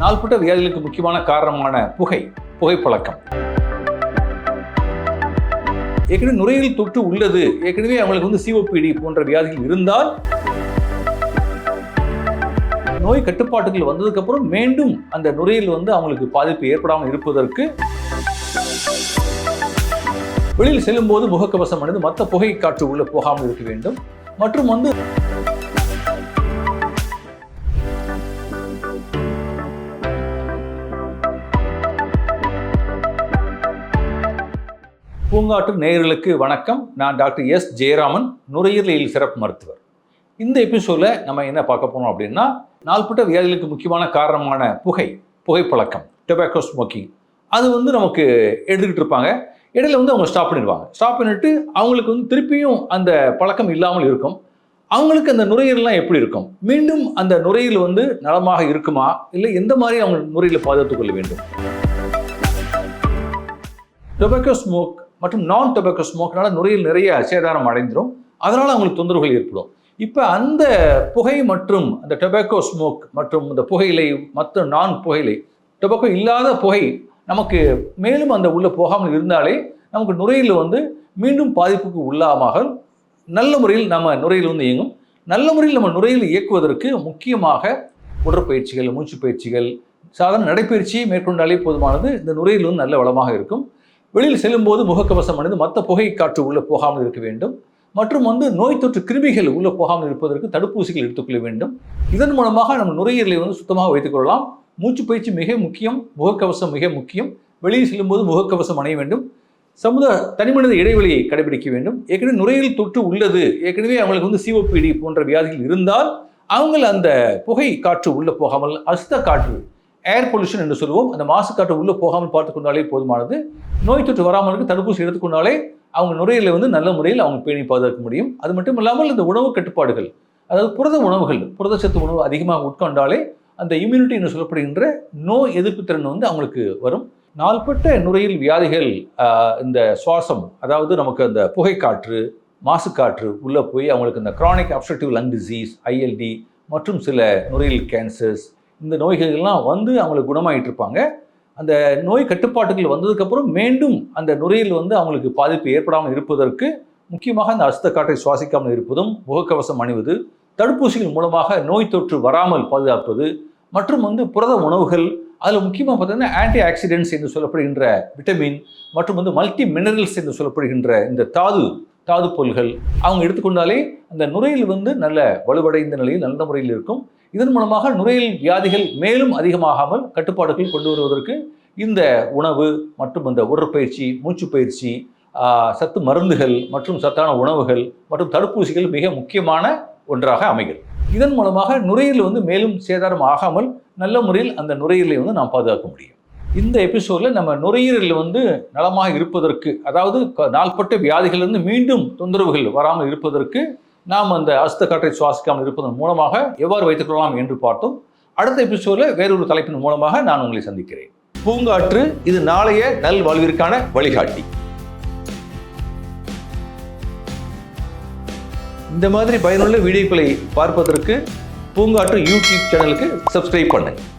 நாள்பட்ட வியாதிகளுக்கு முக்கியமான காரணமான புகை புகைப்பழக்கம். ஏற்கனவே நுரையீரல் தொற்று உள்ளது. ஏற்கனவே அவங்களுக்கு வந்து சிஓபிடி போன்ற வியாதிகள் இருந்தால் நோய் கட்டுப்பாட்டுகள் வந்ததுக்கப்புறம் மீண்டும் அந்த நுரையீரல் வந்து அவங்களுக்கு பாதிப்பு ஏற்படாமல் இருப்பதற்கு வெளியில் செல்லும்போது முகக்கவசம் அணிந்து மற்ற புகை காற்று உள்ளே போகாமல் இருக்க வேண்டும். மற்றும் வந்து பூங்காற்று நேயர்களுக்கு வணக்கம். நான் டாக்டர் எஸ் ஜெயராமன் நுரையீரலில் சிறப்பு மருத்துவர். இந்த எபிசோடில் நம்ம என்ன பார்க்க போனோம் அப்படின்னா நாள்பட்ட வியாதிகளுக்கு முக்கியமான காரணமான புகை புகைப்பழக்கம் டொபாக்கோ ஸ்மோக்கிங் அது வந்து நமக்கு எடுத்துக்கிட்டு இருப்பாங்க. இடையில வந்து அவங்க ஸ்டாப் பண்ணிடுவாங்க. ஸ்டாப் பண்ணிட்டு அவங்களுக்கு வந்து திருப்பியும் அந்த பழக்கம் இல்லாமல் இருக்கும். அவங்களுக்கு அந்த நுரையீரல்லாம் எப்படி இருக்கும்? மீண்டும் அந்த நுரையீரல் வந்து நலமாக இருக்குமா? இல்லை எந்த மாதிரி அவங்க நுரையீரலை பாதுகாத்துக் கொள்ள வேண்டும்? டொபாக்கோ ஸ்மோக் மற்றும் நான் டொபாக்கோ ஸ்மோக்னால நுரையில் நிறைய சேதாரம் அடைந்துடும் அதனால் அவங்களுக்கு தொந்தரவுகள் ஏற்படும். இப்போ அந்த புகை மற்றும் அந்த டொபாக்கோ ஸ்மோக் மற்றும் இந்த புகையிலை மற்ற நான் புகையிலை டொபாக்கோ இல்லாத புகை நமக்கு மேலும் அந்த உள்ள போகாமல் இருந்தாலே நமக்கு நுரையில் வந்து மீண்டும் பாதிப்புக்கு உள்ளாமல் நல்ல முறையில் நம்ம நுரையில் வந்து இயங்கும். நல்ல முறையில் நம்ம நுரையில் இயக்குவதற்கு முக்கியமாக உடற்பயிற்சிகள் மூச்சு பயிற்சிகள் சாதாரண நடைப்பயிற்சியை மேற்கொண்டாலே போதுமானது இந்த நுரையில் வந்து நல்ல வளமாக இருக்கும். வெளியில் செல்லும்போது முகக்கவசம் அணிந்து மற்ற புகை காற்று உள்ளே போகாமல் இருக்க வேண்டும். மற்றும் வந்து நோய் தொற்று கிருமிகள் உள்ளே போகாமல் இருப்பதற்கு தடுப்பூசிகள் எடுத்துக்கொள்ள வேண்டும். இதன் மூலமாக நம்ம நுரையீரலை வந்து சுத்தமாக வைத்துக் கொள்ளலாம். மூச்சு பயிற்சி மிக முக்கியம். முகக்கவசம் மிக முக்கியம். வெளியில் செல்லும்போது முகக்கவசம் அணைய வேண்டும். சமுதாய தனிமனித இடைவெளியை கடைபிடிக்க வேண்டும். ஏற்கனவே நுரையீரல் தொற்று உள்ளது. ஏற்கனவே அவங்களுக்கு வந்து சிஓபிடி போன்ற வியாதிகள் இருந்தால் அவங்கள் அந்த புகை காற்று உள்ளே போகாமல் அசுத்த காற்று ஏர் பொல்யூஷன் என்று சொல்லுவோம். அந்த மாசு காற்று உள்ளே போகாமல் பார்த்துக்கொண்டாலே போதுமானது. நோய் தொற்று வராமல் தடுப்பூசி எடுத்துக்கொண்டாலே அவங்க நுரையீரலை வந்து நல்ல முறையில் அவங்க பேணி பாதுகாக்க முடியும். அது மட்டும் இல்லாமல் இந்த உணவு கட்டுப்பாடுகள் அதாவது புரத உணவுகள் புரதச்சத்து உணவு அதிகமாக உட்கொண்டாலே அந்த இம்யூனிட்டி என்று சொல்லப்படுகின்ற நோய் எதிர்ப்பு திறன் வந்து அவங்களுக்கு வரும். நாள்பட்ட நுரையில் வியாதிகள் இந்த சுவாசம் அதாவது நமக்கு அந்த புகைக்காற்று மாசுக்காற்று உள்ளே போய் அவங்களுக்கு இந்த chronic obstructive lung disease ILD மற்றும் சில நுரையீரல் கேன்சர்ஸ் இந்த நோய்கள்லாம் வந்து அவங்களுக்கு குணமாயிட்டு இருப்பாங்க அந்த நோய் கட்டுப்பாட்டுகள் வந்ததுக்கப்புறம் மீண்டும் அந்த நுரையில் வந்து அவங்களுக்கு பாதிப்பு ஏற்படாமல் இருப்பதற்கு முக்கியமாக அந்த அசுத்த காற்றை சுவாசிக்காமல் இருப்பதும் முகக்கவசம் அணிவது தடுப்பூசிகள் மூலமாக நோய் தொற்று வராமல் பாதுகாப்பது மற்றும் வந்து புரத உணவுகள் அதில் முக்கியமாக பார்த்தீங்கன்னா ஆன்டி ஆக்சிடென்ட்ஸ் என்று சொல்லப்படுகின்ற விட்டமின் மற்றும் வந்து மல்டி மினரல்ஸ் என்று சொல்லப்படுகின்ற இந்த தாது தாது பொருள்கள் அவங்க எடுத்துக்கொண்டாலே அந்த நுரையில் வந்து நல்ல வலுவடைந்த நிலையில் நல்ல முறையில் இருக்கும். இதன் மூலமாக நுரையில் வியாதிகள் மேலும் அதிகமாகாமல் கட்டுப்பாடுகள் கொண்டு வருவதற்கு இந்த உணவு மற்றும் இந்த உடற்பயிற்சி மூச்சு பயிற்சி சத்து மருந்துகள் மற்றும் சத்தான உணவுகள் மற்றும் தடுப்பூசிகள் மிக முக்கியமான ஒன்றாக அமைகிறது. இதன் மூலமாக நுரையீரல் வந்து மேலும் சேதாரம் ஆகாமல் நல்ல முறையில் அந்த நுரையீரலை வந்து நாம் பாதுகாக்க முடியும். இந்த எபிசோடில் நம்ம நுரையீரல் வந்து நலமாக இருப்பதற்கு அதாவது க- நாள்பட்ட வியாதிகளிலிருந்து மீண்டும் தொந்தரவுகள் வராமல் இருப்பதற்கு நாம் அந்த அஸ்த காற்றை சுவாசிக்காமல் இருப்பதன் மூலமாக எவ்வாறு வைத்துக் கொள்ளலாம் என்று பார்த்தோம். அடுத்த எபிசோடில் வேறொரு தலைப்பின் மூலமாக நான் உங்களை சந்திக்கிறேன். பூங்காற்று இது நாளைய நல் வாழ்விற்கான வழிகாட்டி. இந்த மாதிரி பயனுள்ள வீடியோக்களை பார்ப்பதற்கு பூங்காற்று யூடியூப் சேனலுக்கு சப்ஸ்கிரைப் பண்ணுங்கள்